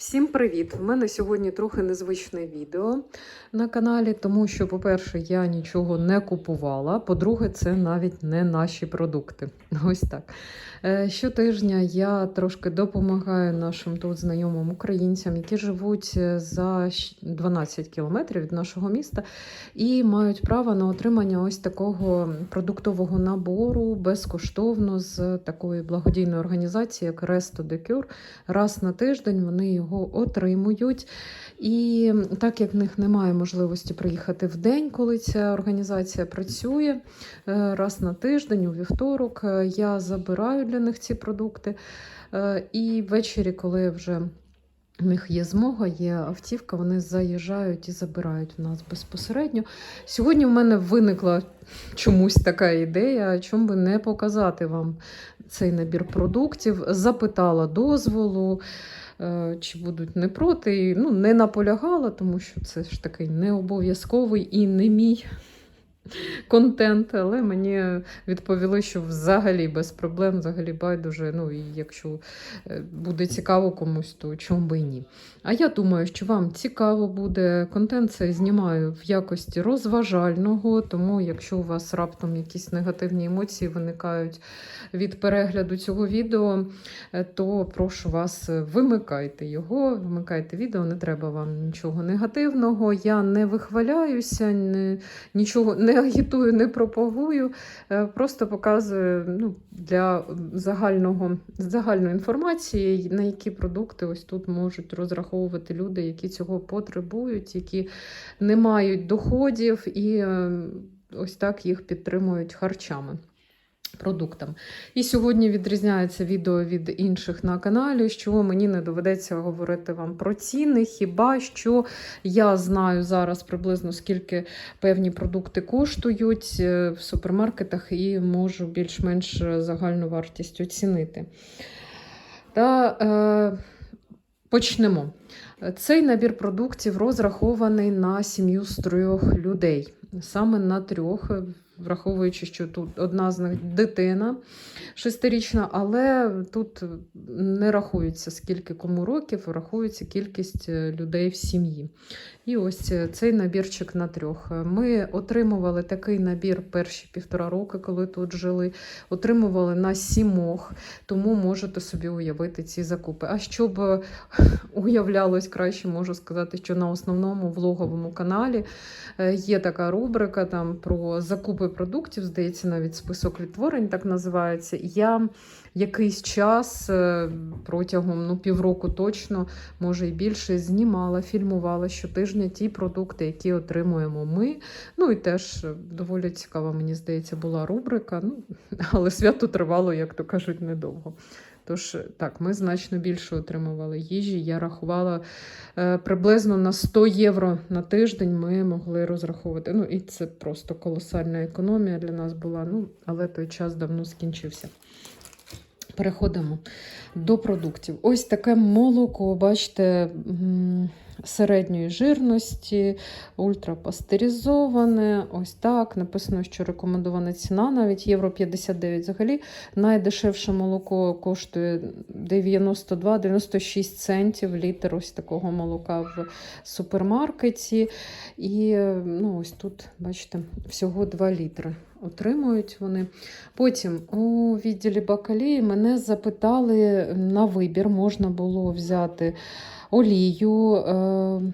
Всім привіт! В мене сьогодні трохи незвичне відео на каналі, тому що, по-перше, я нічого не купувала. По-друге, це навіть не наші продукти. Ось так. Е, Щотижня я трошки допомагаю нашим тут знайомим українцям, які живуть е, за 12 кілометрів від нашого міста і мають право на отримання ось такого продуктового набору безкоштовно з такої благодійної організації, як Resto Cure. Раз на тиждень вони його отримують. І так як в них немає можливості приїхати в день, коли ця організація працює, е, раз на тиждень, у вівторок, е, я забираю для них ці продукти. Е, І ввечері, коли вже в них є змога, є автівка, вони заїжджають і забирають в нас безпосередньо. Сьогодні в мене виникла чомусь така ідея, чому би не показати вам цей набір продуктів. Запитала дозволу, чи будуть не проти. Ну, не наполягала, тому що це ж такий не обов'язковий і не мій контент, але мені відповіли, що взагалі без проблем, взагалі байдуже. Ну і якщо е, буде цікаво комусь, то чому би і ні. А я думаю, що вам цікаво буде. Контент цей знімаю в якості розважального, тому якщо у вас раптом якісь негативні емоції виникають від перегляду цього відео, е, то прошу вас, е, вимикайте його, вимикайте відео, не треба вам нічого негативного. Я не вихваляюся, не, нічого не агітую, не пропагую. Е, Просто показую ну, для загального, загальної інформації, на які продукти ось тут можуть розраховувати люди, які цього потребують, які не мають доходів і е, ось так їх підтримують харчами. Продуктам. І сьогодні відрізняється відео від інших на каналі, що мені не доведеться говорити вам про ціни. Хіба що я знаю зараз приблизно скільки певні продукти коштують е, в супермаркетах і можу більш-менш загальну вартість оцінити. Та е, почнемо. Цей набір продуктів розрахований на сім'ю з трьох людей. Саме на трьох, враховуючи, що тут одна з них дитина шестирічна, але тут не рахується скільки кому років, рахується кількість е, людей в сім'ї. І ось е, цей набірчик на трьох. Ми отримували такий набір перші півтора роки, коли тут жили. Отримували на сімох, тому можете собі уявити ці закупи. А щоб е, уявлялось краще, можу сказати, що на основному влоговому каналі є така рубрика там про закупи продуктів, здається, навіть список відтворень так називається. Я якийсь час е, протягом ну, півроку точно, може і більше, знімала, фільмувала щотижня ті продукти, які отримуємо ми. Ну і теж е, доволі цікава, мені здається, була рубрика. Ну, але свято тривало, як то кажуть, недовго. Тож так, ми значно більше отримували їжі. Я рахувала е, приблизно на 100 євро на тиждень ми могли розраховувати. Ну і це просто колосальна економія для нас була. Ну, але той час давно скінчився. Переходимо до продуктів. Ось таке молоко, бачите, середньої жирності, ультрапастеризоване. Ось так. Написано, що рекомендована ціна навіть євро 59. Взагалі найдешевше молоко коштує 92-96 центів літр ось такого молока в супермаркеті. І ну, ось тут, бачите, всього 2 літри отримують вони. Потім у відділі бакалії мене запитали на вибір, можна було взяти олію. Е,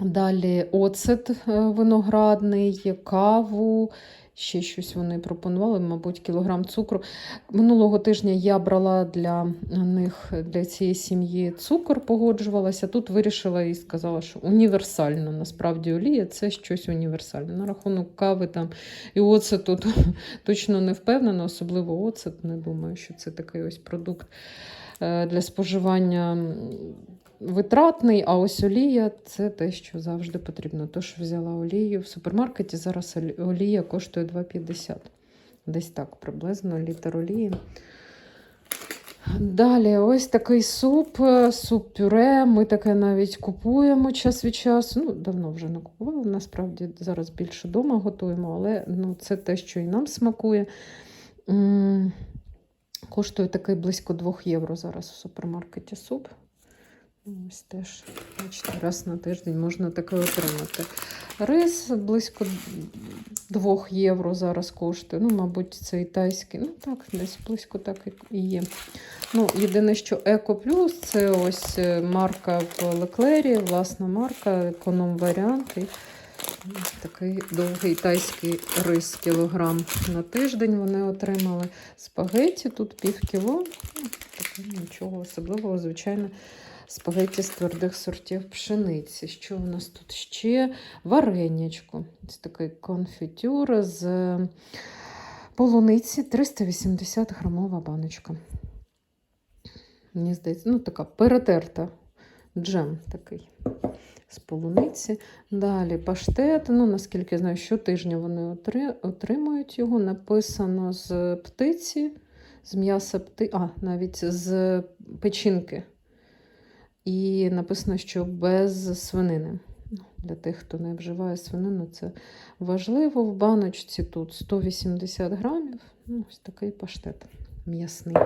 Далі оцет е, виноградний, каву, ще щось вони пропонували, мабуть, кілограм цукру. Минулого тижня я брала для них, для цієї сім'ї цукор, погоджувалася. Тут вирішила і сказала, що універсальна насправді олія це щось універсальне. На рахунок кави там і оцету тут точно не впевнена, особливо оцет. Не думаю, що це такий ось продукт для споживання витратний, а ось олія це те, що завжди потрібно. Тож взяла олію в супермаркеті. Зараз олія коштує 2,50. Десь так, приблизно літр олії. Далі, ось такий суп, е, суп-пюре. Ми таке навіть купуємо час від часу. Ну, давно вже не купували. Насправді зараз більше вдома готуємо, але ну, це те, що і нам смакує. Коштує такий близько 2 євро зараз в супермаркеті суп. Ось теж, бачите, раз на тиждень можна таке отримати. Рис близько 2 євро зараз коштує. Ну, мабуть, це тайський. Ну так, десь близько так і є. Ну, єдине, що Еко Плюс це ось е, марка в Леклері, власна марка, економ-варіант. Такий довгий тайський рис кілограм на тиждень вони отримали. Спагеті тут пів кіло. Ну, нічого особливого, звичайно. Спагетті з твердих сортів пшениці. Що у нас тут ще? Варенячко. Ось такий конфітюр з полуниці 380 грамова баночка. Мені здається, ну така перетерта джем такий з полуниці. Далі паштет. Ну, наскільки я знаю, щотижня вони отри- отримують його. Написано з птиці, з м'яса пти, а навіть з печінки. І написано, що без свинини. Ну, Для тих, хто не вживає свинину, це важливо. В баночці тут 180 грамів. Ну, ось такий паштет м'ясний.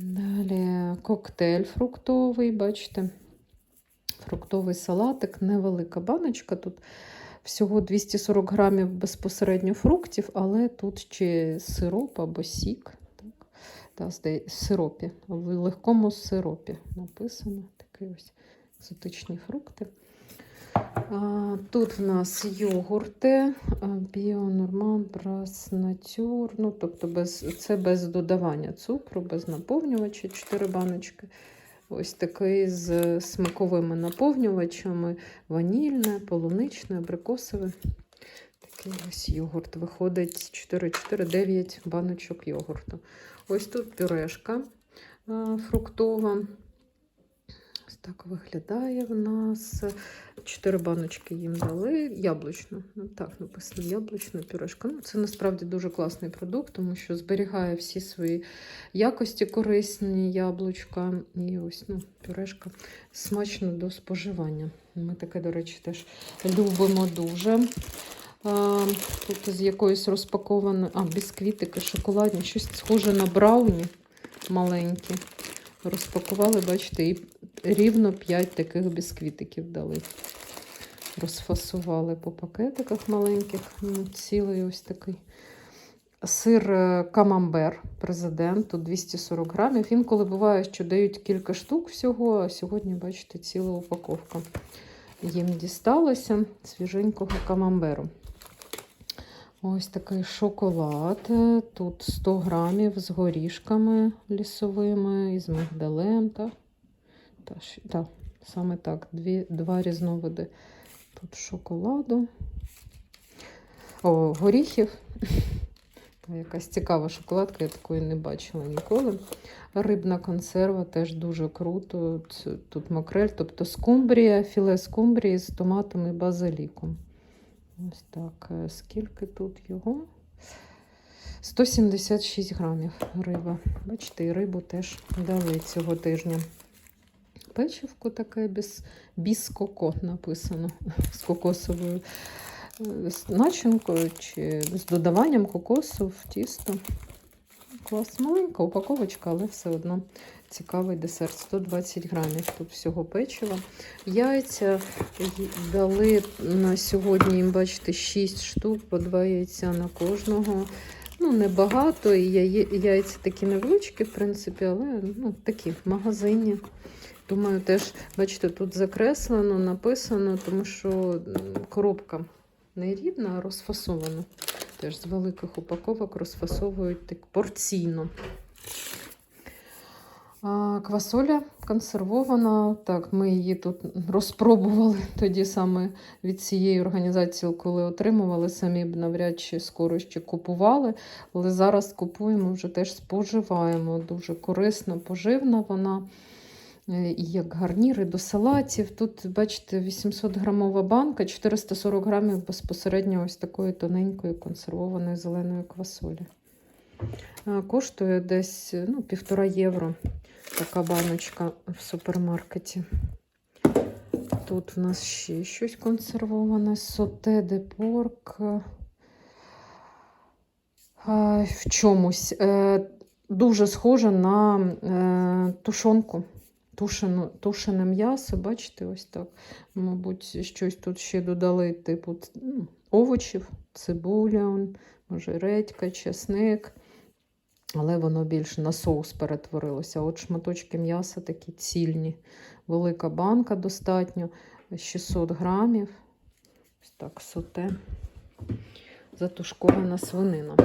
Далі коктейль фруктовий, бачите. Фруктовий салатик, невелика баночка. Тут всього 240 грамів безпосередньо фруктів, але тут ще сироп або сік. Так, та, здає, в сиропі, в легкому сиропі написано. Такі ось екзотичні фрукти. Тут в нас йогурти, біонорман, брас, натюр. Ну, тобто без, це без додавання цукру, без наповнювача, 4 баночки. Ось такий з смаковими наповнювачами: ванільне, полуничне, абрикосове. Такий ось йогурт. Виходить 4-4-9 баночок йогурту. Ось тут пюрешка фруктова. Ось так виглядає в нас. Чотири баночки їм дали. Яблучно. Ну, так, написано яблучна пюрешка. Ну, це насправді дуже класний продукт, тому що зберігає всі свої якості корисні яблучка. І ось ну, пюрешка смачно до споживання. Ми таке, до речі, теж любимо дуже. А, тут з якоїсь розпакованої, а, бісквітики, шоколадні, щось схоже на брауні маленькі. Розпакували, бачите, і рівно 5 таких бісквітиків дали. Розфасували по пакетиках маленьких. Ну, Цілий ось такий. Сир е, камамбер, президент, тут 240 грамів. Інколи буває, що дають кілька штук всього, а сьогодні, бачите, ціла упаковка. Їм дісталося свіженького камамберу. Ось такий шоколад. е, Тут 100 грамів з горішками лісовими і з мигдалем. Та, та, та, саме так, дві, два різновиди тут шоколаду. О, горіхів. Якась цікава шоколадка, я такої не бачила ніколи. Рибна консерва теж дуже круто. Тут макрель, тобто скумбрія, філе скумбрії з томатом і базиліком. Ось так. е, Скільки тут його? 176 грамів риба. Бачите, і рибу теж дали цього тижня. Печивко таке без, без коко написано з кокосовою е, з начинкою чи з додаванням кокосу в тісто. Клас, маленька упаковочка, але все одно цікавий десерт. 120 грамів тут всього печива. Яйця дали на сьогодні, їм, бачите, 6 штук, по 2 яйця на кожного. Ну, небагато, і яйця такі невеличкі, в принципі, але ну, такі в магазині. Думаю, теж, бачите, тут закреслено, написано, тому що коробка не рідна, а розфасована. Теж з великих упаковок розфасовують так порційно. А, квасоля консервована. Так, ми її тут розпробували тоді саме від цієї організації, коли отримували, самі б навряд чи скоро ще купували. Але зараз купуємо, вже теж споживаємо. Дуже корисна, поживна вона. Е, як гарніри до салатів. Тут, бачите, 800 грамова банка, 440 грамів безпосередньо ось такої тоненької консервованої зеленої квасолі. Коштує десь ну, півтора євро така баночка в супермаркеті. Тут в нас ще щось консервоване. Соте де порк. В чомусь. Е, Дуже схоже на е, тушонку тушено, тушене м'ясо, бачите, ось так. Мабуть, щось тут ще додали, типу ну, овочів, цибуля, може, редька, чесник. Але воно більше на соус перетворилося. От шматочки м'яса такі цільні. Велика банка достатньо, 600 грамів. Ось так, соте. Затушкована свинина.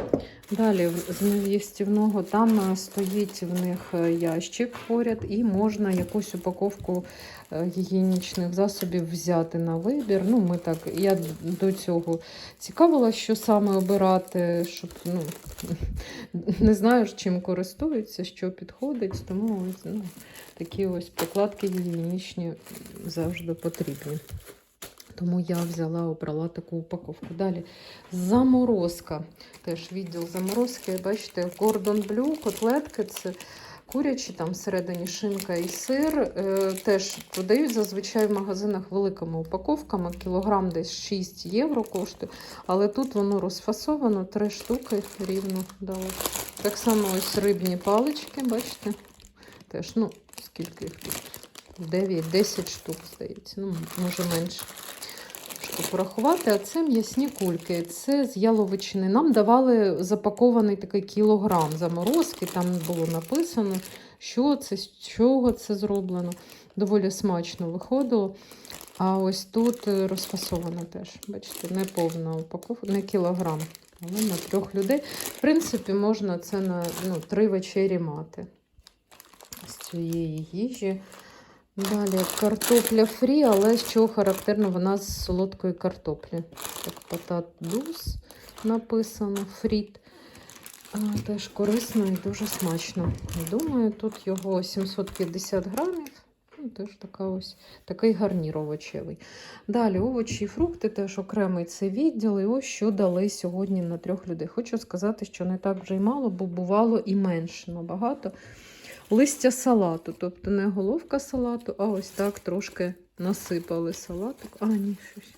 Далі з нев'їстівного там е, стоїть в них е, ящик поряд, і можна якусь упаковку е, гігієнічних засобів взяти на вибір. Ну, ми так, я до цього цікавила, що саме обирати, щоб ну, не знаю, чим користуються, що підходить, тому ось, ну, такі ось прокладки гігієнічні завжди потрібні. Тому я взяла, обрала таку упаковку. Далі заморозка. Теж відділ заморозки. Бачите, кордон блю, котлетки це курячі, там всередині шинка і сир. Е, теж продають зазвичай в магазинах великими упаковками. Кілограм десь 6 євро коштує. Але тут воно розфасовано, три штуки рівно дали. Так само ось рибні палички, бачите? Теж, ну, скільки їх тут? 9-10 штук, здається. Ну, може менше щоб порахувати, а це м'ясні кульки. Це з яловичини. Нам давали запакований такий кілограм заморозки, там було написано, що це, з чого це зроблено. Доволі смачно виходило. А ось тут е, розфасовано теж. Бачите, не повна упаковка, не кілограм, але на трьох людей. В принципі, можна це на ну, три вечері мати з цієї їжі. Далі картопля фрі, але з чого характерно, вона з солодкої картоплі. Так, патат дус написано, фріт. Теж корисно і дуже смачно. Думаю, тут його 750 грамів. Ну, теж така ось, такий гарнір овочевий. Далі овочі і фрукти, теж окремий це відділ. І ось що дали сьогодні на трьох людей. Хочу сказати, що не так вже й мало, бо бувало і менше набагато листя салату, тобто не головка салату, а ось так трошки насипали салатик. А, ні, щось.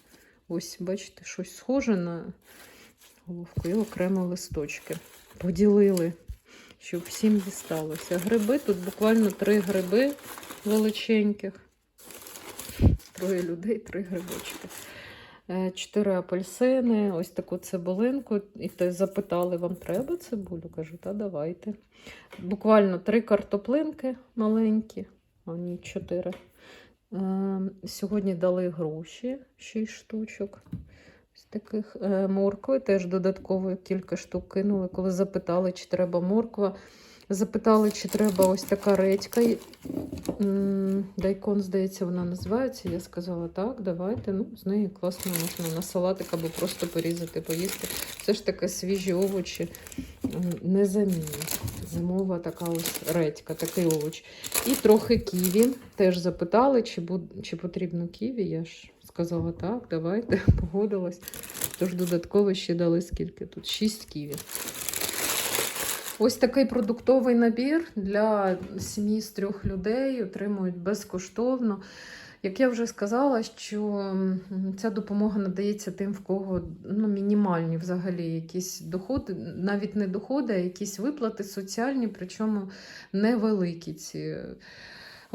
Ось, бачите, щось схоже на головку і окремо листочки. Поділили, щоб всім дісталося. Гриби, тут буквально три гриби величеньких. Троє людей, три грибочки. Е, Чотири апельсини, ось таку цибулинку. І те запитали, вам треба цибулю? Кажу, та давайте. Буквально три картоплинки маленькі, а ні, чотири. Е, Сьогодні дали гроші, 6 штучок. Ось таких Е, моркви теж додатково кілька штук кинули. Коли запитали, чи треба морква. Запитали, чи треба ось така редька. Дайкон, здається, вона називається. Я сказала, так, давайте. Ну, з неї класно можна на салатик або просто порізати, поїсти. Все ж таки свіжі овочі не замінні. Зимова така ось редька, такий овоч. І трохи ківі. Теж запитали, чи, буд... чи потрібно ківі. Я ж сказала, так, давайте, погодилась. Тож додатково ще дали скільки тут? 6 ківі. Ось такий продуктовий набір для сім'ї з трьох людей отримують безкоштовно. Як я вже сказала, що ця допомога надається тим, в кого ну, мінімальні взагалі якісь доходи, навіть не доходи, а якісь виплати соціальні, причому невеликі ці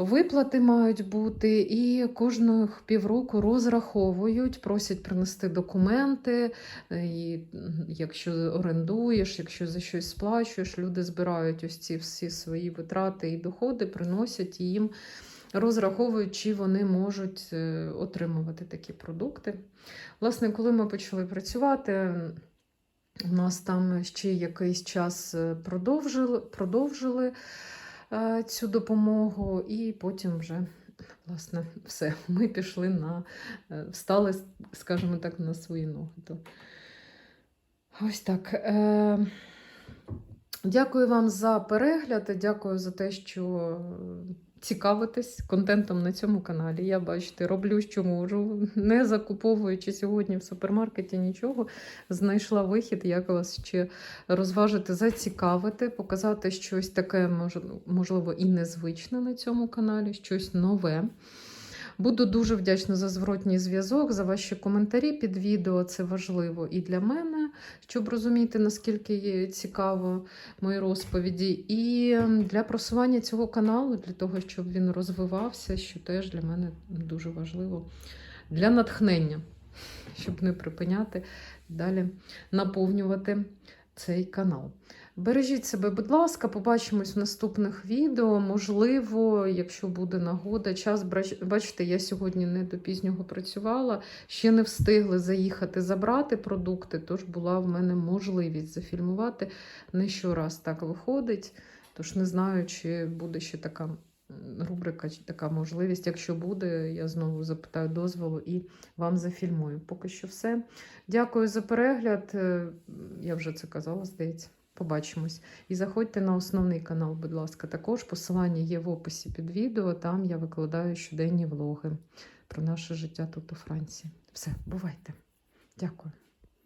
виплати мають бути. І кожного півроку розраховують, просять принести документи. е, І якщо орендуєш, якщо за щось сплачуєш, люди збирають ось ці всі свої витрати і доходи, приносять і їм розраховують, чи вони можуть е, отримувати такі продукти. Власне, коли ми почали працювати, у нас там ще якийсь час е, продовжили, продовжили цю допомогу, і потім вже. Власне, все, ми пішли на е, встали, скажімо так, на свої ноги. То ось так. Е, Дякую вам за перегляд. Дякую за те, що цікавитесь контентом на цьому каналі. Я бачите, роблю, що можу, не закуповуючи сьогодні в супермаркеті нічого. Знайшла вихід, як вас ще розважити, зацікавити, показати щось таке, може можливо, і незвичне на цьому каналі, щось нове. Буду дуже вдячна за зворотній зв'язок, за ваші коментарі під відео. Це важливо і для мене, щоб розуміти, наскільки є цікаво мої розповіді, і для просування цього каналу, для того, щоб він розвивався, що теж для мене дуже важливо для натхнення, щоб не припиняти далі наповнювати цей канал. Бережіть себе, будь ласка, побачимось в наступних відео. Можливо, якщо буде нагода, час бачите, я сьогодні не до пізнього працювала, ще не встигли заїхати забрати продукти, тож була в мене можливість зафільмувати. Не щораз так виходить. Тож не знаю, чи буде ще така рубрика, чи така можливість. Якщо буде, я знову запитаю дозволу і вам зафільмую. Поки що все. Дякую за перегляд. Е, Я вже це казала, здається. Побачимось. І заходьте на основний канал, будь ласка. Також посилання є в описі під відео. Там я викладаю щоденні влоги про наше життя тут у Франції. Все, бувайте. Дякую.